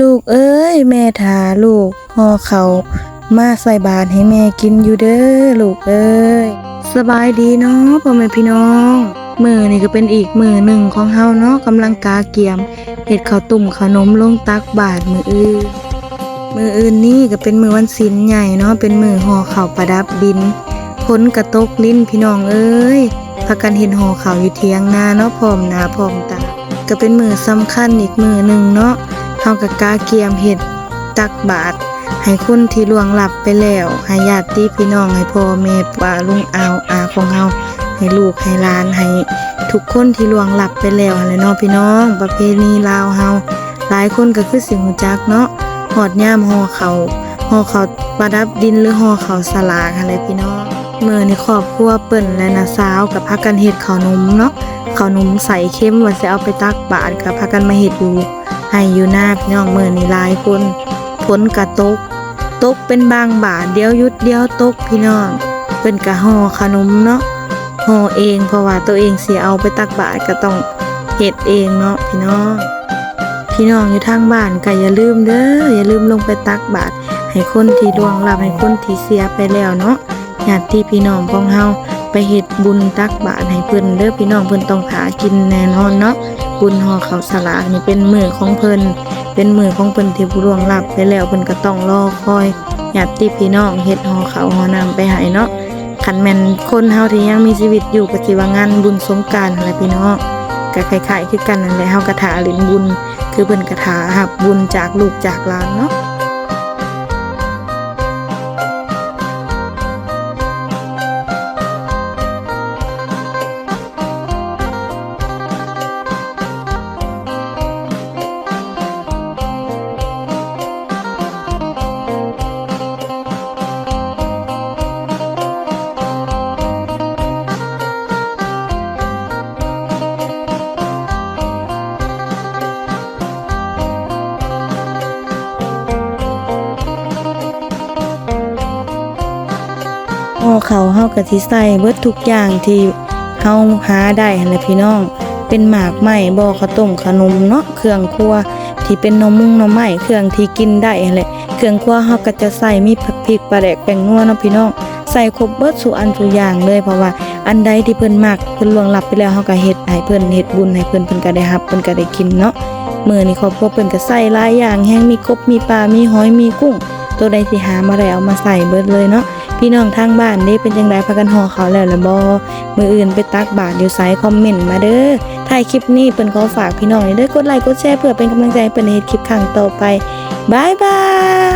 ลูกเอ้ย แม่ทาลูกห่อเขามาใส่บาตรให้แม่กินอยู่เด้อลูกเอ้ยสบายดีเนาะพ่อแม่พี่น้องมือนี่ก็เป็นอีกมือหนึ่งของเฮาเนาะกำลังกาเกียมเห็ดข้าวตุ่มขนมลงตักบาตรมืออื่นมืออื่นนี่ก็เป็นมือวันศีลใหญ่เนาะเป็นมือห่อข้าวประดับดินพ้นกระตกลิ้นพี่น้องเอ้ยพากันเห็นห่อข้าวอยู่เทียงนาเนาะพร้อมหนาพร้อมตาก็เป็นมือสำคัญอีกมือหนึ่งเนาะ เฮากับกาเกียมเห็ดตักบาตรให้คนที่ล่วงลับไปแล้วให้ญาติพี่น้องให้พ่อแม่ป้าลุงอาวอาของเฮาให้ลูกให้หลานให้ทุกคนที่ล่วงลับไปแล้วหั่นแหละเนาะพี่น้อง ประเพณีลาวเฮาหลายคนก็คือสิฮู้จักเนาะหอดย่ามห่อเขาห่อเขาประดับดินหรือห่อเขาสลากหั่นแหละพี่น้องเมื้อในครอบครัวเปิ้นและน้าสาวกับพากันเฮ็ดข้าวนมเนาะข้าวนมใส่เข้มว่าสิเอาไปตักบาตรกับพากันมาเฮ็ดอยู่ ให้อยู่หน้าพี่น้องมื้อนี้หลายคนฝนกระตก ตกเป็นบางบาทเดียวยุดเดียวตกพี่น้องเพิ่นก็ห่อขนมเนาะห่อเองเพราะว่าตัวเองเสิเอาไปตักบาตรก็ต้องเฮ็ดเองเนาะพี่น้องพี่น้องอยู่ทางบ้านก็อย่าลืมเด้ออย่าลืมลงไปตักบาตรให้คนที่ดวงลับให้คนที่เสียไปแล้วเนาะญาติพี่น้องของเฮา ไปเฮ็ดบุญตักบาตรให้เพิ่นเด้อพี่น้องเพิ่นต้องหากินแน่นอนเนาะบุญห่อข้าวสลากนี่เป็นมือของเพิ่นเป็นมือของเพิ่นที่ผู้ล่วงลับไปแล้วเพิ่นก็ต้องรอคอยญาติพี่น้องเฮ็ดห่อข้าวห่อน้ำไปให้เนาะคันแม่นคนเฮาที่ยังมีชีวิตอยู่ก็สิว่างานบุญสงกรานต์นั่นแหละพี่น้องก็คล้ายๆคือกันนั่นแหละเฮาก็ถาเล่นบุญ คือเพิ่นก็ถารับบุญจากลูกจากหลานเนาะ ห่อเขาเฮาก็สิใส่เบิดทุกอย่างที่เฮาหาได้หั่นแหละพี่น้อง เป็นหมากไหม้บ่ข้าวต้มขนมเนาะเครื่องครัวที่เป็นนมมุงนมไม้เครื่องที่กินได้หั่นแหละเครื่องครัวเฮาก็จะใส่มีผักพริกปลาแดกแป้งนัวเนาะพี่น้องใส่ครบเบิดสู่อันสู่อย่างเลยเพราะว่าอันใดที่เพิ่นมักเพิ่นล่วงลับไปแล้วเฮาก็เฮ็ดให้เพิ่นเฮ็ดบุญให้เพิ่นเพิ่นก็ได้รับเพิ่นก็ได้กินเนาะมื้อนี้ครอบครัวเพิ่นก็ใส่หลายอย่างแฮงมีกบมีปลามีหอยมีกุ้ง ตัวใดสิหามาได้เอามาใส่เบิดเลยเนาะ พี่น้องทางบ้านได้เป็นจังไดพากันห่อเขาแล้วละบอมืออื่นไปตักบาตรอยู่ไซคอมเมนต์มาเด้อถ่ายคลิปนี้เปิ้นขอฝากพี่น้องเด้อกดไลค์กดแชร์เพื่อเป็นกำลังใจเปิ้นเฮ็ดคลิปครั้งต่อไปบายบาย